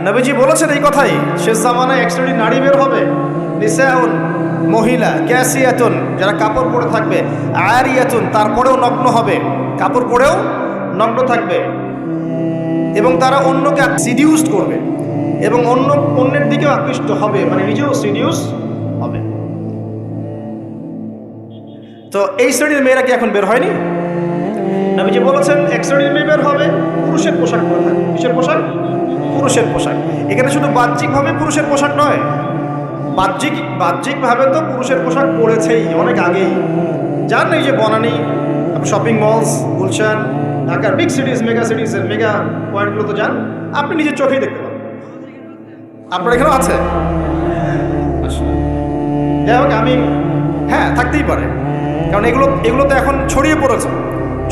নবীজি বলেছেন এই কথাই, শেষ জামানায় এক শ্রেণির নারী বের হবে। নিসাউন, মহিলা, ক্যাসিয়াতুন, যারা কাপড় পরে থাকবে আয়ারিয়াতুন তারপরেও নগ্ন হবে। কাপড় পরেও নগ্ন থাকবে। এবং তারা অন্যকে সিডিউসড করবে। এবং অন্য, অন্যের দিকেও আকৃষ্ট হবে মানে নিজেও সিডিউস হবে। তো এই শ্রেণির মেয়েরা কি এখন বের হয়নি? নবীজি বলেছেন, এক শ্রেণির মেয়ে বের হবে, পুরুষের পোশাক পরে থাকবে। কিসের পোশাক? পুরুষের পোশাক। এখানে শুধু বাহ্যিকভাবে পুরুষের পোশাক নয়, বাহ্যিক, বাহ্যিকভাবে তো পুরুষের পোশাক পরেছেই অনেক আগেই। যার নেই যে বনানি শপিং মলস গুলশান, ঢাকার বিগ সিটিজ মেগা সিটিজের মেগা পয়েন্টগুলো তো যান, আপনি নিজের চোখেই দেখতে পাবেন। আপনার এখানেও আছে। যাই হোক, আমি হ্যাঁ থাকতেই পারে। কারণ এগুলো এগুলো তো এখন ছড়িয়ে পড়েছে।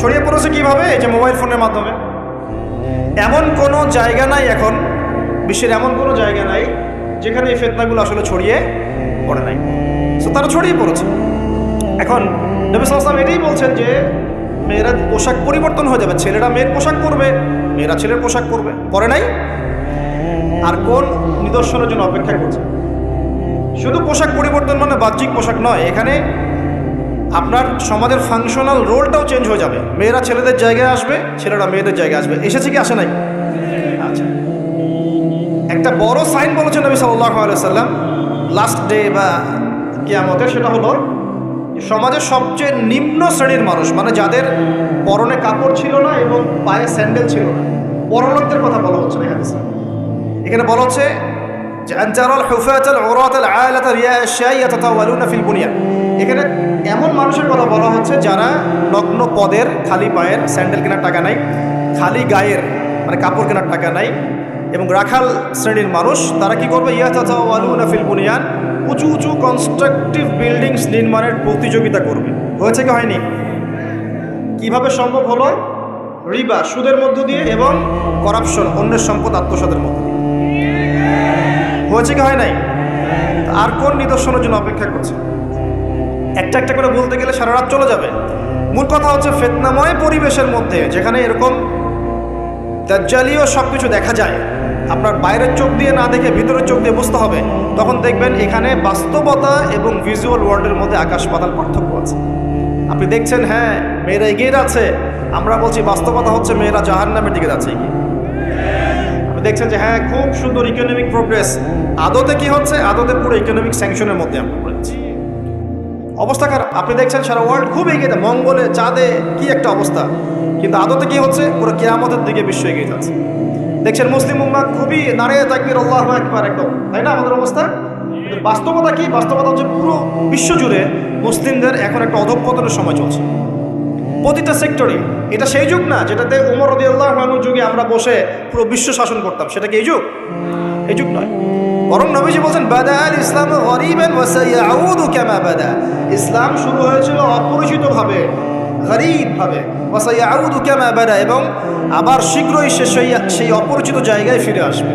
ছড়িয়ে পড়েছে কীভাবে? এই যে মোবাইল ফোনের মাধ্যমে। এমন কোনো জায়গা নাই এখন, বিশ্বের এমন কোনো জায়গা নাই যেখানে এই ফেতনাগুলো আসলে ছড়িয়ে পড়ে নাই। তারা ছড়িয়ে পড়েছে। এখন নবী এটাই বলছেন যে, মেয়েরা পোশাক পরিবর্তন হয়ে যাবে, ছেলেরা মেয়ের পোশাক পরবে, মেয়েরা ছেলের পোশাক পরবে। পরে নাই? আর কোন নিদর্শনের জন্য অপেক্ষা করছে? শুধু পোশাক পরিবর্তন মানে বাহ্যিক পোশাক নয়, এখানে আপনার সমাজের ফাংশনাল রোলটাও চেঞ্জ হয়ে যাবে। মেয়েরা ছেলেদের জায়গায় আসবে, ছেলেরা মেয়েদের জায়গায় আসবে। এসেছে কি, আসে নাই? আচ্ছা। একটা বড় সাইন বলেছেন নবী সাল্লাহ আলাইসাল্লাম লাস্ট ডে বা কিয়ামতের, সেটা হলো সমাজের সবচেয়ে নিম্ন শ্রেণির মানুষ মানে যাদের পরনে কাপড় ছিল না এবং পায়ে স্যান্ডেল ছিল না। পরলোকদের কথা বলা হচ্ছে না এখানে বলা হচ্ছে যে আনজারাল হুফাতাল উরাতাল আয়ালাতা রিয়া আশাই ইয়াতাতাওয়ালুনা ফিল বুনিয়ান এখানে এমন মানুষের কথা বলা হচ্ছে যারা নগ্ন পদের, খালি পায়ের, স্যান্ডেল কেনার টাকা নাই, খালি গায়ের মানে কাপড় কেনার টাকা নাই এবং রাখাল শ্রেণির মানুষ, তারা কি করবে? ইয়াতাতাওয়ালুনা ফিল বুনিয়ান, উঁচু উঁচু কনস্ট্রাকটিভ বিল্ডিংস নির্মাণের প্রতিযোগিতা করবে। হয়েছে কি হয়নি? কীভাবে সম্ভব হলো? রিবা, সুদের মধ্য দিয়ে এবং করাপশন অন্যের সম্পদ, আত্মসাতের মধ্য দিয়ে। হয়েছে কি হয় নাই? আর কোন নিদর্শনের জন্য অপেক্ষা করছে? একটা একটা করে বলতে গেলে সারা রাত চলে যাবে। মূল কথা হচ্ছে ফেতনাময় পরিবেশের মধ্যে যেখানে এরকম দাজ্জালীয় সব কিছু দেখা যায়, আপনার বাইরের চোখ দিয়ে না দেখে ভিতরের চোখ দিয়ে বুঝতে হবে, তখন দেখবেন এখানে বাস্তবতা এবং ভিজুয়াল ওয়ার্ল্ডের মধ্যে আকাশ পাতাল পার্থক্য আছে। আপনি দেখছেন হ্যাঁ মেয়েরা এগিয়ে যাচ্ছে, আমরা বলছি বাস্তবতা হচ্ছে মেয়েরা জাহান নামের দিকে যাচ্ছে এগিয়ে। আপনি দেখছেন যে হ্যাঁ খুব সুন্দর ইকোনমিক প্রোগ্রেস আদতে কি হচ্ছে? আদতে পুরো ইকোনমিক স্যাংশনের মধ্যে আমরা পড়েছি অবস্থা খারাপ আপনি দেখছেন সারা ওয়ার্ল্ড খুব এগিয়ে মঙ্গলে, চাঁদে কি একটা অবস্থা? কিন্তু আদতে কি হচ্ছে? পুরো কেয়ামতের দিকে বিশ্ব এগিয়ে যাচ্ছে। দেখছেন মুসলিম উম্মা খুবই নারিয়ে তাকবির, আল্লাহ একবার একদম। তাই না আমাদের অবস্থা? বাস্তবতা কি? বাস্তবতা হচ্ছে পুরো বিশ্ব জুড়ে মুসলিমদের এখন একটা অধঃপতনের সময় চলছে। প্রতিটা সেক্টরে এটা সেই যুগ না যেটাতে উমর রদি আল্লাহ যুগে আমরা বসে পুরো বিশ্ব শাসন করতাম। সেটা কি এই যুগ? এই যুগ নয়। বরং নবীজি বলছেন, বাদা আল ইসলাম গরিবেন ওয়াসাইয়াউদু কামা বাদা। ইসলাম শুরু হয়েছিল অপরিচিতভাবে, গরিবভাবে। এবং আবার শীঘ্রই সে সেই সেই অপরিচিত জায়গায় ফিরে আসবে।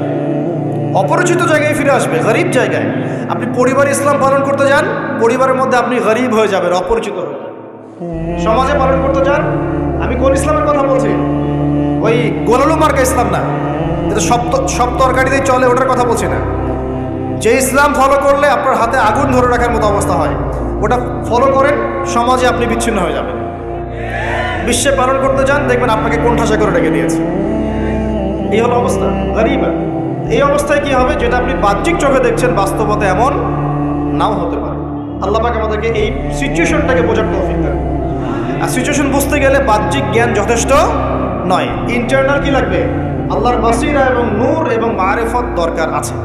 অপরিচিত জায়গায় ফিরে আসবে, গরিব জায়গায়। আপনি পরিবার ইসলাম পালন করতে যান, পরিবারের মধ্যে আপনি গরিব হয়ে যাবেন, অপরিচিত হয়ে সমাজে পালন করতে যান, আমি কোন ইসলামের কথা বলছি? ওই গোলালু মার্কা ইসলাম না। যেটা সব সব তরকারিতেই চলে ওটার কথা বলছি না। যে ইসলাম ফলো করলে আপনার হাতে আগুন ধরে রাখার মতো অবস্থা হয়, ওটা ফলো করেন, সমাজে আপনি বিচ্ছিন্ন হয়ে যাবেন। বিশ্বে পালন করতে যান, দেখবেন আপনাকে কোণঠাসা করে রেখে দিয়েছে। এই হলো অবস্থা, গরিব। এই অবস্থায় কি হবে? যেটা আপনি বাহ্যিক চোখে দেখছেন, বাস্তবতা এমন নাও হতে পারে। আল্লাহ পাক আমাদেরকে এই সিচুয়েশনটাকে বোঝার তৌফিক দেন। আর সিচুয়েশন বুঝতে গেলে বাহ্যিক জ্ঞান যথেষ্ট নয়। ইন্টারনাল কি লাগবে? আল্লাহর বাসিরা এবং নূর এবং মারেফত দরকার আছে।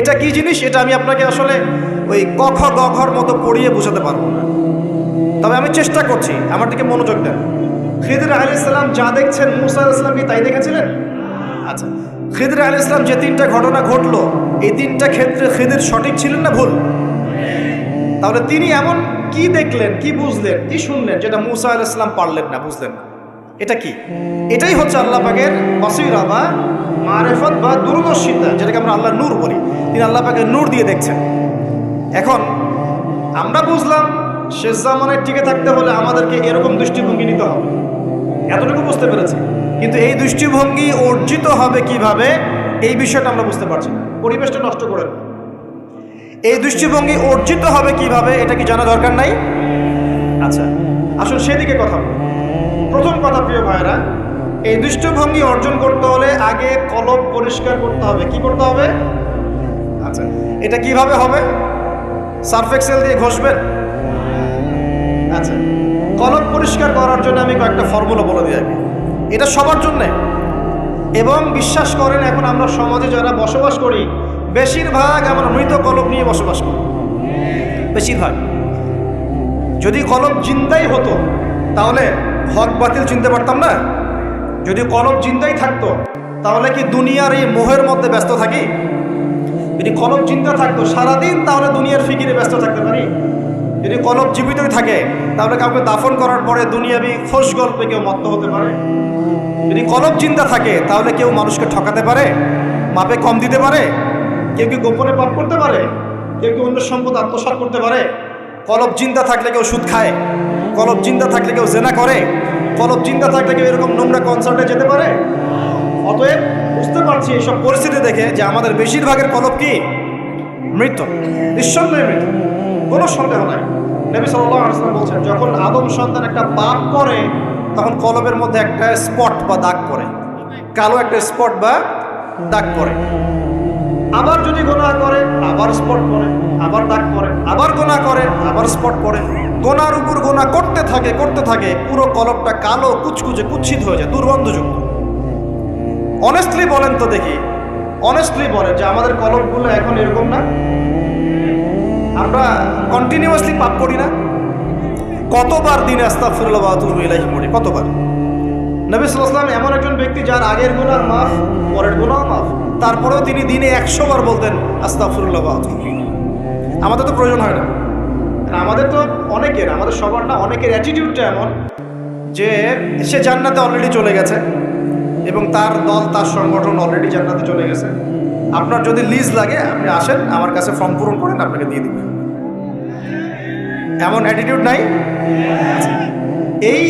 এটা কি জিনিস? এটা আমি আপনাকে আসলে ওই কখ গঘর মতো পড়িয়ে বোঝাতে পারব না। তবে আমি চেষ্টা করছি, আমার দিকে মনোযোগ দেন। খিদির আলী ইসলাম যা দেখছেন মুসা ইসলাম কি তাই দেখেছিলেন? আচ্ছা খিদির আলী ইসলাম যে তিনটা ঘটনা ঘটলো, এই তিনটা ক্ষেত্রে খিদির সঠিক ছিলেন না ভুল? তাহলে তিনি এমন কি দেখলেন, কি বুঝলেন, কি শুনলেন যেটা মুসা আল ইসলাম পারলেন না, বুঝলেন না? এটা কি? এটাই হচ্ছে আল্লাহ পাকের বসিরা বা মারেফত বা দূরদর্শিতা, যেটাকে আমরা আল্লাহ নূর বলি, তিনি আল্লাহ পাকে নূর দিয়ে দেখছেন। এখন, আমরা বুঝলাম, শেষ জামানায় টিকে থাকতে হলে আমাদেরকে এরকম দৃষ্টিভঙ্গি নিতে হবে। এতটুকু বুঝতে পেরেছি। কিন্তু এই দৃষ্টিভঙ্গি অর্জিত হবে কীভাবে, এই বিষয়টা আমরা বুঝতে পারছি না। পরিবেশটা নষ্ট করে। এই দৃষ্টিভঙ্গি অর্জিত হবে কীভাবে, এটা কি জানা দরকার নাই? আচ্ছা আসুন সেদিকে কথা প্রথম কথা, প্রিয় ভাইরা এই দৃষ্টিভঙ্গি অর্জন করতে হলে আগে কলম পরিষ্কার করতে হবে। কি করতে হবে? আচ্ছা এটা কীভাবে হবে? সার্ফ এক্সেল দিয়ে ঘষবেন? আচ্ছা কলম পরিষ্কার করার জন্য আমি কয়েকটা ফর্মুলা বলে দিই এটা সবার জন্যে। এবং বিশ্বাস করেন, এখন আমরা সমাজে যারা বসবাস করি, বেশিরভাগ আমরা মৃত কলম নিয়ে বসবাস করি। বেশিরভাগ। যদি কলম জিন্দাই হতো, তাহলে হক বাতিল চিনতে পারতাম না? যদি কলম জিন্দাই থাকতো, তাহলে কি দুনিয়ার এই মোহের মধ্যে ব্যস্ত থাকি? যদি কলম চিন্তা থাকতো, সারাদিন তাহলে দুনিয়ার ফিকিরে ব্যস্ত থাকতে পারি? যদি কলম জীবিতই থাকে, তাহলে কাউকে দাফন করার পরে দুনিয়াবি খোশ গল্পে কেউ মত্ত হতে পারে? যদি কলব চিন্তা থাকে, তাহলে কেউ মানুষকে ঠকাতে পারে? মাপে কম দিতে পারে? কেউ কি গোপনে পাপ করতে পারে? কেউ কি অন্য সম্পদ আত্মসাৎ করতে পারে? কলব চিন্তা থাকলে কেউ সুদ খায়? কলব চিন্তা থাকলে কেউ জেনা করে? কলব চিন্তা থাকলে কেউ এরকম নোংরা কনসার্টে যেতে পারে? অতএব বুঝতে পারছি এইসব পরিস্থিতি দেখে যে আমাদের বেশিরভাগের কলব কি? মৃত নিঃসন্দেহে মৃত কোনো সন্দেহ নাই। নবী ওয়াসাল্লাম বলছেন, যখন আদম সন্তান একটা পাপ করে তখন কলবের মধ্যে একটা স্পট বা দাগ পড়ে। কালো একটা স্পট বা দাগ পড়ে। আবার যদি গোনা করে, আবার স্পট পড়ে, আবার দাগ পড়ে, আবার গোনা করে, আবার স্পট পড়ে। গোনার উপর গোনা করতে থাকে করতে থাকে, পুরো কলবটা কালো, কুচকুচে কুচ্ছিত হয়ে যায়, দুর্গন্ধযুক্ত। অনেস্টলি বলেন তো দেখি অনেস্টলি বলেন যে আমাদের কলমগুলো এখন এরকম না? আমরা কন্টিনিউয়াসলি পাপ করি না? কতবার দিনে আস্তাফিরুল্লাহ ইলাহি পড়ি, কতবার? নবী সাল্লাম এমন একজন ব্যক্তি যার আগের গুণার মাফ, পরের গুণাও মাফ। তারপরেও তিনি দিনে একশো বার বলতেন আস্তাফিরুল্লাহ আমাদের তো প্রয়োজন হয় না। আমাদের তো অনেকের, আমাদের সবার না, অনেকের অ্যাটিটিউডটা এমন যে সে জান্নাতে অলরেডি চলে গেছে এবং তার দল, তার সংগঠন অলরেডি জান্নাতে চলে গেছে। আপনার যদি লিজ লাগে, আপনি আসেন, আমার কাছে ফর্ম পূরণ করেন, আপনাকে দিয়ে দিবেন এমন অ্যাটিটিউড নাই? এই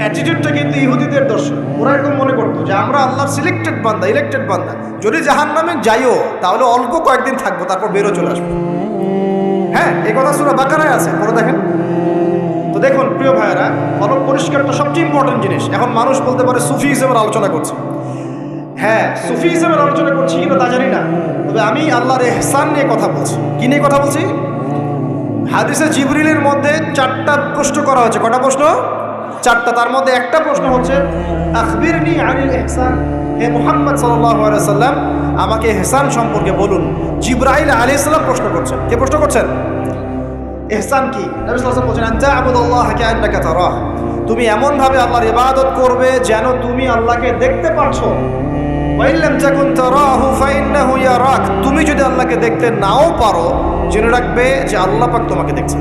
অ্যাটিটিউডটা কিন্তু ইহুদিদের দর্শন। ওরা এরকম মনে করতো যে আমরা আল্লাহর সিলেক্টেড বান্দা ইলেক্টেড বান্দা। যদি জাহান নামে যাইও, তাহলে অল্প কয়েকদিন থাকব, তারপর বেরো চলে আসব। হ্যাঁ এই কথা শুনে বাকারায় আছে পরে দেখেন। তো দেখুন, প্রিয় ভাইয়েরা, কলম পরিষ্কারটা সবচেয়ে ইম্পর্টেন্ট জিনিস। এখন মানুষ বলতে পারে সুফি হিসেবে আলোচনা করছে। হ্যাঁ সুফি হিসেবে আলোচনা করছি কিনা তা জানি না। তবে আমি আল্লাহর এহসান নিয়ে কথা বলছি। কি নিয়ে কথা বলছি? হাদিসে জিবরিলের মধ্যে চারটা প্রশ্ন করা হয়েছে। কটা প্রশ্ন? চারটা। তার মধ্যে একটা প্রশ্ন হচ্ছে আখবির নি আনিল এহসান। হে মোহাম্মদ সাল্লাম আমাকে এহসান সম্পর্কে বলুন। জিব্রাইল আলী ইসলাম প্রশ্ন করছেন। কে প্রশ্ন করছেন? এহসান কি? নবী সাল্লাল্লাহু বলছেন আল্লাহ তুমি এমনভাবে আল্লাহর ইবাদত করবে যেন তুমি আল্লাহকে দেখতে ইয়ারাক। তুমি যদি আল্লাহকে দেখতে নাও পারো, জেনে রাখবে যে আল্লাহ পাক তোমাকে দেখছেন